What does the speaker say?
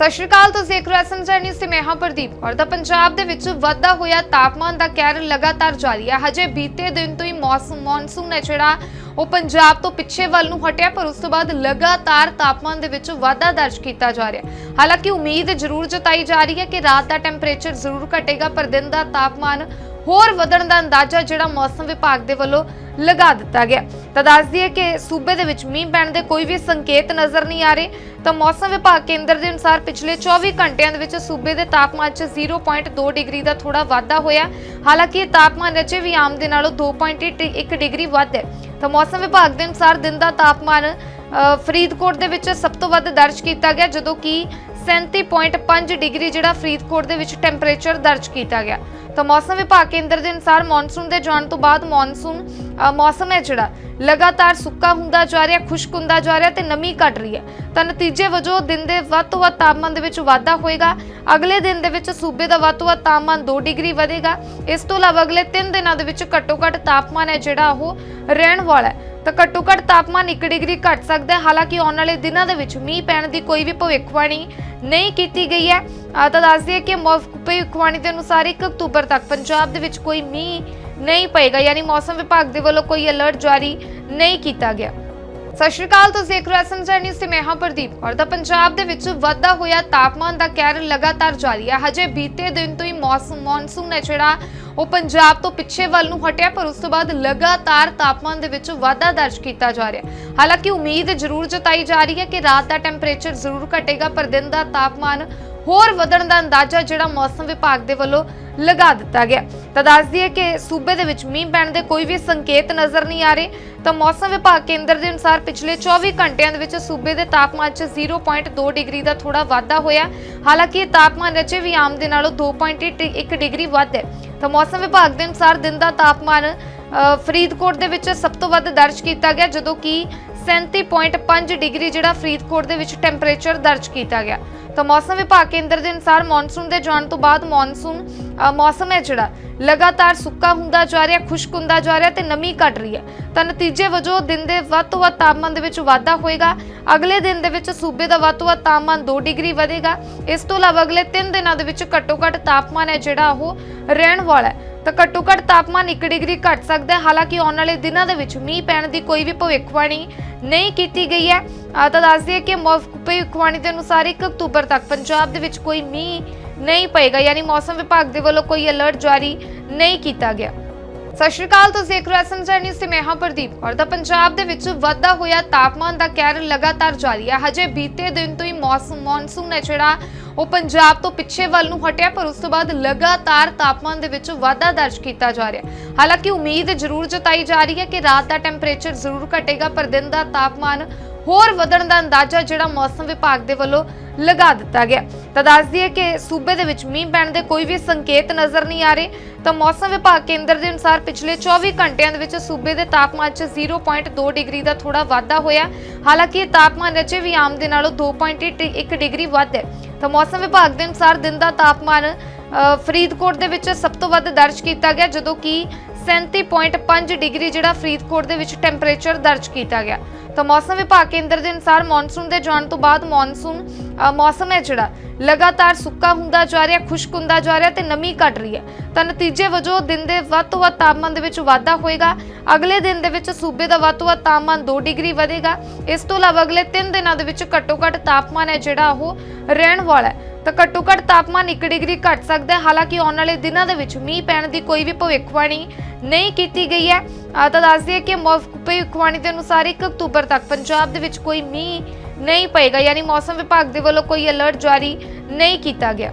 ਸਤਿ ਸ਼੍ਰੀ ਅਕਾਲ, ਤੁਸੀਂ ਇੱਕ ਰਹੇ ਹੋ ਐਸਐਮਜੀ ਤੇ ਮੈਂ ਹਾਂ ਪ੍ਰਦੀਪ ਔਰ ਦਾ ਪੰਜਾਬ ਦੇ ਵਿੱਚ ਵਾਧਾ ਹੋਇਆ ਤਾਪਮਾਨ ਦਾ ਕਹਿਰ ਲਗਾਤਾਰ ਜਾਰੀ ਹੈ ਹਜੇ ਬੀਤੇ ਦਿਨ ਤੋਂ ਹੀ ਮੌਸਮ, ਮੌਨਸੂਨ ਹੈ ਜਿਹੜਾ, ਉਹ ਪੰਜਾਬ ਤੋਂ ਪਿੱਛੇ ਵੱਲ ਨੂੰ ਹਟਿਆ, ਪਰ ਉਸ ਤੋਂ ਬਾਅਦ ਲਗਾਤਾਰ ਤਾਪਮਾਨ ਦੇ ਵਿੱਚ ਵਾਧਾ ਦਰਜ ਕੀਤਾ ਜਾ ਰਿਹਾ ਹਾਲਾਂਕਿ ਉਮੀਦ ਜ਼ਰੂਰ ਜਤਾਈ ਜਾ ਰਹੀ ਹੈ ਕਿ ਰਾਤ ਦਾ ਟੈਂਪਰੇਚਰ ਜ਼ਰੂਰ ਘਟੇਗਾ, ਪਰ ਦਿਨ ਦਾ ਤਾਪਮਾਨ ਹੋਰ ਵਧਣ ਦਾ ਅੰਦਾਜ਼ਾ ਜਿਹੜਾ ਮੌਸਮ ਵਿਭਾਗ ਦੇ ਵੱਲੋਂ ਲਗਾ ਦਿੱਤਾ ਗਿਆ। ਤਾਂ ਦੱਸ ਦਈਏ ਕਿ ਸੂਬੇ ਦੇ ਵਿੱਚ ਮੀਂਹ ਪੈਣ ਦੇ ਕੋਈ ਵੀ ਸੰਕੇਤ ਨਜ਼ਰ ਨਹੀਂ ਆ ਰਹੇ। ਤਾਂ ਮੌਸਮ ਵਿਭਾਗ ਕੇਂਦਰ ਦੇ ਅਨੁਸਾਰ ਪਿਛਲੇ 24 ਘੰਟਿਆਂ ਦੇ ਵਿੱਚ ਸੂਬੇ ਦੇ ਤਾਪਮਾਨ 'ਚ 0.2 ਡਿਗਰੀ ਦਾ ਥੋੜਾ ਵਾਧਾ ਹੋਇਆ। ਹਾਲਾਂਕਿ ਇਹ ਤਾਪਮਾਨ ਅਜੇ ਵੀ ਆਮ ਦੇ ਨਾਲੋਂ 2.1 ਡਿਗਰੀ ਵੱਧ ਹੈ। ਤਾਂ ਮੌਸਮ ਵਿਭਾਗ ਦੇ ਅਨੁਸਾਰ ਦਿਨ ਦਾ ਤਾਪਮਾਨ ਫਰੀਦਕੋਟ ਦੇ ਵਿੱਚ ਸਭ ਤੋਂ ਵੱਧ ਦਰਜ ਕੀਤਾ ਗਿਆ, ਜਦੋਂ ਕਿ 37.5 ਡਿਗਰੀ ਜਿਹੜਾ ਫਰੀਦਕੋਟ ਦੇ ਵਿੱਚ ਟੈਂਪਰੇਚਰ ਦਰਜ ਕੀਤਾ ਗਿਆ। ਤਾਂ ਮੌਸਮ ਵਿਭਾਗ ਕੇਂਦਰ ਦੇ ਅਨੁਸਾਰ ਮੌਨਸੂਨ ਦੇ ਜਾਣ ਤੋਂ ਬਾਅਦ ਮੌਨਸੂਨ ਮੌਸਮ ਹੈ ਜਿਹੜਾ ਲਗਾਤਾਰ ਸੁੱਕਾ ਹੁੰਦਾ ਜਾ ਰਿਹਾ, ਖੁਸ਼ਕ ਹੁੰਦਾ ਜਾ ਰਿਹਾ ਤੇ ਨਮੀ ਘਟ ਰਹੀ ਹੈ। ਤਾਂ ਨਤੀਜੇ ਵਜੋਂ ਦਿਨ ਦੇ ਵੱਧ ਤੋਂ ਵੱਧ ਤਾਪਮਾਨ ਦੇ ਵਿੱਚ ਵਾਧਾ ਹੋਏਗਾ। ਅਗਲੇ ਦਿਨ ਦੇ ਵਿੱਚ ਸੂਬੇ ਦਾ ਵੱਧ ਤੋਂ ਵੱਧ ਤਾਪਮਾਨ 2 ਡਿਗਰੀ ਵਧੇਗਾ। ਇਸ ਤੋਂ ਇਲਾਵਾ ਅਗਲੇ 3 ਦਿਨਾਂ ਦੇ ਵਿੱਚ ਘੱਟੋ ਘੱਟ ਤਾਪਮਾਨ ਹੈ ਜਿਹੜਾ ਉਹ ਰਹਿਣ ਵਾਲਾ ਹੈ। ਤਾਂ ਘੱਟੋ ਘੱਟ ਤਾਪਮਾਨ 1 ਡਿਗਰੀ ਘਟ ਸਕਦਾ ਹੈ। ਹਾਲਾਂਕਿ ਆਉਣ ਵਾਲੇ ਦਿਨਾਂ ਦੇ ਵਿੱਚ ਮੀਂਹ ਪੈਣ ਦੀ ਕੋਈ ਵੀ ਭਵਿੱਖਬਾਣੀ ਨਹੀਂ ਕੀਤੀ ਗਈ ਹੈ। ਤਾਂ ਦੱਸ ਦਈਏ ਕਿ ਭਵਿੱਖਬਾਣੀ ਦੇ ਅਨੁਸਾਰ 1 ਅਕਤੂਬਰ ਤੱਕ ਪੰਜਾਬ ਦੇ ਵਿੱਚ ਕੋਈ ਮੀਂਹ ਨਹੀਂ ਪਏਗਾ, ਯਾਨੀ ਮੌਸਮ ਵਿਭਾਗ ਦੇ ਵੱਲੋਂ ਕੋਈ ਅਲਰਟ ਜਾਰੀ ਨਹੀਂ ਕੀਤਾ ਗਿਆ। ਸਤਿ ਸ਼੍ਰੀ ਅਕਾਲ, ਤੁਸੀਂ ਦੇਖ ਰਹੇ ਹੋ ਐਸਐਮਜੀ ਤੇ ਮੈਂ ਹਾਂ ਪ੍ਰਦੀਪ ਔਰ ਦਾ ਪੰਜਾਬ ਦੇ ਵਿੱਚ ਵਾਧਾ ਹੋਇਆ ਤਾਪਮਾਨ ਦਾ ਕਹਿਰ ਲਗਾਤਾਰ ਜਾਰੀ ਹੈ। ਹਜੇ ਬੀਤੇ ਦਿਨ ਤੋਂ ਹੀ ਮੌਸਮ ਮੌਨਸੂਨ ਹੈ ਜਿਹੜਾ ਉਹ ਪੰਜਾਬ ਤੋਂ ਪਿੱਛੇ ਵੱਲ ਨੂੰ ਹਟਿਆ, ਪਰ ਉਸ ਤੋਂ ਬਾਅਦ ਲਗਾਤਾਰ ਤਾਪਮਾਨ ਦੇ ਵਿੱਚ ਵਾਧਾ ਦਰਜ ਕੀਤਾ ਜਾ ਰਿਹਾ ਹਾਲਾਂਕਿ ਉਮੀਦ ਜ਼ਰੂਰ ਜਤਾਈ ਜਾ ਰਹੀ ਹੈ ਕਿ ਰਾਤ ਦਾ ਟੈਂਪਰੇਚਰ ਜ਼ਰੂਰ ਘਟੇਗਾ, ਪਰ ਦਿਨ ਦਾ ਤਾਪਮਾਨ ਹੋਰ ਵਧਣ ਦਾ ਅੰਦਾਜ਼ਾ ਜਿਹੜਾ ਮੌਸਮ ਵਿਭਾਗ ਦੇ ਵੱਲੋਂ ਲਗਾ ਦਿੱਤਾ ਗਿਆ। ਤਾਂ ਦੱਸ ਦਈਏ ਕਿ ਸੂਬੇ ਦੇ ਵਿੱਚ ਮੀਂਹ ਪੈਣ ਦੇ ਕੋਈ ਵੀ ਸੰਕੇਤ ਨਜ਼ਰ ਨਹੀਂ ਆ ਰਹੇ। ਤਾਂ ਮੌਸਮ ਵਿਭਾਗ ਕੇਂਦਰ ਦੇ ਅਨੁਸਾਰ ਪਿਛਲੇ 24 ਘੰਟਿਆਂ ਦੇ ਵਿੱਚ ਸੂਬੇ ਦੇ ਤਾਪਮਾਨ 'ਚ 0.2 ਡਿਗਰੀ ਦਾ ਥੋੜਾ ਵਾਧਾ ਹੋਇਆ। ਹਾਲਾਂਕਿ ਇਹ ਤਾਪਮਾਨ ਰਚੇ ਵੀ ਆਮ ਦੇ ਨਾਲੋਂ 2.1 ਡਿਗਰੀ ਵੱਧ ਹੈ। ਤਾਂ ਮੌਸਮ ਵਿਭਾਗ ਦੇ ਅਨੁਸਾਰ ਦਿਨ ਦਾ ਤਾਪਮਾਨ ਫਰੀਦਕੋਟ ਦੇ ਵਿੱਚ ਸਭ ਤੋਂ ਵੱਧ ਦਰਜ ਕੀਤਾ ਗਿਆ, ਜਦੋਂ ਕਿ 37.5 ਡਿਗਰੀ ਜਿਹੜਾ ਫਰੀਦਕੋਟ ਦੇ ਵਿੱਚ ਟੈਂਪਰੇਚਰ ਦਰਜ ਕੀਤਾ ਗਿਆ। ਤਾਂ ਮੌਸਮ ਵਿਭਾਗ ਕੇਂਦਰ ਦੇ ਅਨੁਸਾਰ ਮੌਨਸੂਨ ਦੇ ਜਾਣ ਤੋਂ ਬਾਅਦ ਮੌਨਸੂਨ ਮੌਸਮ ਹੈ ਜਿਹੜਾ। ਲਗਾਤਾਰ ਸੁੱਕਾ ਹੁੰਦਾ ਜਾ ਰਿਹਾ, ਖੁਸ਼ਕ ਹੁੰਦਾ ਜਾ ਰਿਹਾ ਤੇ ਨਮੀ ਘਟ ਰਹੀ ਹੈ। ਤਾਂ ਨਤੀਜੇ ਵਜੋਂ ਦਿਨ ਦੇ ਵੱਧ ਤੋਂ ਵੱਧ ਤਾਪਮਾਨ ਦੇ ਵਿੱਚ ਵਾਧਾ ਹੋਏਗਾ। ਅਗਲੇ ਦਿਨ ਦੇ ਵਿੱਚ ਸੂਬੇ ਦਾ ਵੱਧ ਤੋਂ ਵੱਧ ਤਾਪਮਾਨ 2 ਡਿਗਰੀ ਵਧੇਗਾ। ਇਸ ਤੋਂ ਇਲਾਵਾ ਅਗਲੇ 3 ਦਿਨਾਂ ਦੇ ਵਿੱਚ ਘੱਟੋ ਘੱਟ ਤਾਪਮਾਨ ਹੈ ਜਿਹੜਾ ਉਹ ਰਹਿਣ ਵਾਲਾ ਹੈ। ਤਾਂ ਘੱਟੋ ਘੱਟ ਤਾਪਮਾਨ 1 ਡਿਗਰੀ ਘਟ ਸਕਦਾ ਹੈ। ਹਾਲਾਂਕਿ ਆਉਣ ਵਾਲੇ ਦਿਨਾਂ ਦੇ ਵਿੱਚ ਮੀਂਹ ਪੈਣ ਦੀ ਕੋਈ ਵੀ ਭਵਿੱਖਬਾਣੀ ਨਹੀਂ ਕੀਤੀ ਗਈ ਹੈ। ਤਾਂ ਦੱਸ ਦਈਏ ਕਿ ਮੌਸਮ ਭਵਿੱਖਬਾਣੀ ਦੇ ਅਨੁਸਾਰ 1 ਅਕਤੂਬਰ ਤੱਕ ਪੰਜਾਬ ਦੇ ਵਿੱਚ ਕੋਈ ਮੀਂਹ ਨਹੀਂ ਪਏਗਾ, ਯਾਨੀ ਮੌਸਮ ਵਿਭਾਗ ਦੇ ਵੱਲੋਂ ਕੋਈ ਅਲਰਟ ਜਾਰੀ ਨਹੀਂ ਕੀਤਾ ਗਿਆ। ਸਤਿ ਸ਼੍ਰੀ ਅਕਾਲ, ਤੁਸੀਂ ਦੇਖ ਰਹੇ ਹੋ ਐਸਐਮਜੀ ਨਿਊਜ਼ ਤੇ ਮੈਂ ਹਾਂ ਪ੍ਰਦੀਪ ਔਰ ਦਾ ਪੰਜਾਬ ਦੇ ਵਿੱਚ ਵਾਧਾ ਹੋਇਆ ਤਾਪਮਾਨ ਦਾ ਕਹਿਰ ਲਗਾਤਾਰ ਜਾਰੀ ਹੈ ਹਜੇ ਬੀਤੇ ਦਿਨ ਤੋਂ ਹੀ ਮੌਸਮ ਮੌਨਸੂਨ ਹੈ ਜਿਹੜਾ, ਉਹ ਪੰਜਾਬ ਤੋਂ ਪਿੱਛੇ ਵੱਲ ਨੂੰ ਹਟਿਆ, ਪਰ ਉਸ ਤੋਂ ਬਾਅਦ ਲਗਾਤਾਰ ਤਾਪਮਾਨ ਦੇ ਵਿੱਚ ਵਾਧਾ ਦਰਜ ਕੀਤਾ ਜਾ ਰਿਹਾ ਹਾਲਾਂਕਿ ਉਮੀਦ ਜ਼ਰੂਰ ਜਤਾਈ ਜਾ ਰਹੀ ਹੈ ਕਿ ਰਾਤ ਦਾ ਟੈਂਪਰੇਚਰ ਜ਼ਰੂਰ ਘਟੇਗਾ, ਪਰ ਦਿਨ ਦਾ ਤਾਪਮਾਨ ਹੋਰ ਵਧਣ ਦਾ ਅੰਦਾਜ਼ਾ ਜਿਹੜਾ ਮੌਸਮ ਵਿਭਾਗ ਦੇ ਵੱਲੋਂ ਲਗਾ ਦਿੱਤਾ ਗਿਆ। ਤਾਂ ਦੱਸ ਦਈਏ ਕਿ ਸੂਬੇ ਦੇ ਵਿੱਚ ਮੀਂਹ ਪੈਣ ਦੇ ਕੋਈ ਵੀ ਸੰਕੇਤ ਨਜ਼ਰ ਨਹੀਂ ਆ ਰਹੇ। ਤਾਂ ਮੌਸਮ ਵਿਭਾਗ ਕੇਂਦਰ ਦੇ ਅਨੁਸਾਰ ਪਿਛਲੇ 24 ਘੰਟਿਆਂ ਦੇ ਵਿੱਚ ਸੂਬੇ ਦੇ ਤਾਪਮਾਨ 'ਚ 0.2 ਡਿਗਰੀ ਦਾ ਥੋੜਾ ਵਾਧਾ ਹੋਇਆ। ਹਾਲਾਂਕਿ ਇਹ ਤਾਪਮਾਨ ਅਜੇ ਵੀ ਆਮ ਦੇ ਨਾਲੋਂ 2.1 ਡਿਗਰੀ ਵੱਧ ਹੈ। ਤਾਂ ਮੌਸਮ ਵਿਭਾਗ ਦੇ ਅਨੁਸਾਰ ਦਿਨ ਦਾ ਤਾਪਮਾਨ ਫਰੀਦਕੋਟ ਦੇ ਵਿੱਚ ਸਭ ਤੋਂ ਵੱਧ ਦਰਜ ਕੀਤਾ ਗਿਆ, ਜਦੋਂ ਕਿ 37.5 ਡਿਗਰੀ ਜਿਹੜਾ ਫਰੀਦਕੋਟ ਦੇ ਵਿੱਚ ਟੈਂਪਰੇਚਰ ਦਰਜ ਕੀਤਾ ਗਿਆ। ਤਾਂ ਮੌਸਮ ਵਿਭਾਗ ਕੇਂਦਰ ਦੇ ਅਨੁਸਾਰ ਮੌਨਸੂਨ ਦੇ ਜਾਣ ਤੋਂ ਬਾਅਦ ਮੌਨਸੂਨ ਮੌਸਮ ਹੈ ਜਿਹੜਾ ਲਗਾਤਾਰ ਸੁੱਕਾ ਹੁੰਦਾ ਜਾ ਰਿਹਾ, ਖੁਸ਼ਕ ਹੁੰਦਾ ਜਾ ਰਿਹਾ ਤੇ ਨਮੀ ਘਟ ਰਹੀ ਹੈ। ਤਾਂ ਨਤੀਜੇ ਵਜੋਂ ਦਿਨ ਦੇ ਵੱਧ ਤੋਂ ਵੱਧ ਤਾਪਮਾਨ ਦੇ ਵਿੱਚ ਵਾਧਾ ਹੋਏਗਾ। ਅਗਲੇ ਦਿਨ ਦੇ ਵਿੱਚ ਸੂਬੇ ਦਾ ਵੱਧ ਤੋਂ ਵੱਧ ਤਾਪਮਾਨ 2 ਡਿਗਰੀ ਵਧੇਗਾ। ਇਸ ਤੋਂ ਇਲਾਵਾ ਅਗਲੇ 3 ਦਿਨਾਂ ਦੇ ਵਿੱਚ ਘੱਟੋ ਘੱਟ ਤਾਪਮਾਨ ਹੈ ਜਿਹੜਾ ਉਹ ਰਹਿਣ ਵਾਲਾ ਹੈ। ਤਾਂ ਘੱਟੋ ਘੱਟ ਤਾਪਮਾਨ 1 ਡਿਗਰੀ ਘਟ ਸਕਦਾ ਹੈ। ਹਾਲਾਂਕਿ ਆਉਣ ਵਾਲੇ ਦਿਨਾਂ ਦੇ ਵਿੱਚ ਮੀਂਹ ਪੈਣ ਦੀ ਕੋਈ ਵੀ ਭਵਿੱਖਬਾਣੀ ਨਹੀਂ ਕੀਤੀ ਗਈ ਹੈ। ਤਾਂ ਦੱਸ ਦਈਏ ਕਿ ਮੌਸਮ ਭਵਿੱਖਬਾਣੀ ਦੇ ਅਨੁਸਾਰ 1 ਅਕਤੂਬਰ ਤੱਕ ਪੰਜਾਬ ਦੇ ਵਿੱਚ ਕੋਈ ਮੀਂਹ ਨਹੀਂ ਪਏਗਾ। ਯਾਨੀ ਮੌਸਮ ਵਿਭਾਗ ਦੇ ਵੱਲੋਂ ਕੋਈ ਅਲਰਟ ਜਾਰੀ ਨਹੀਂ ਕੀਤਾ ਗਿਆ।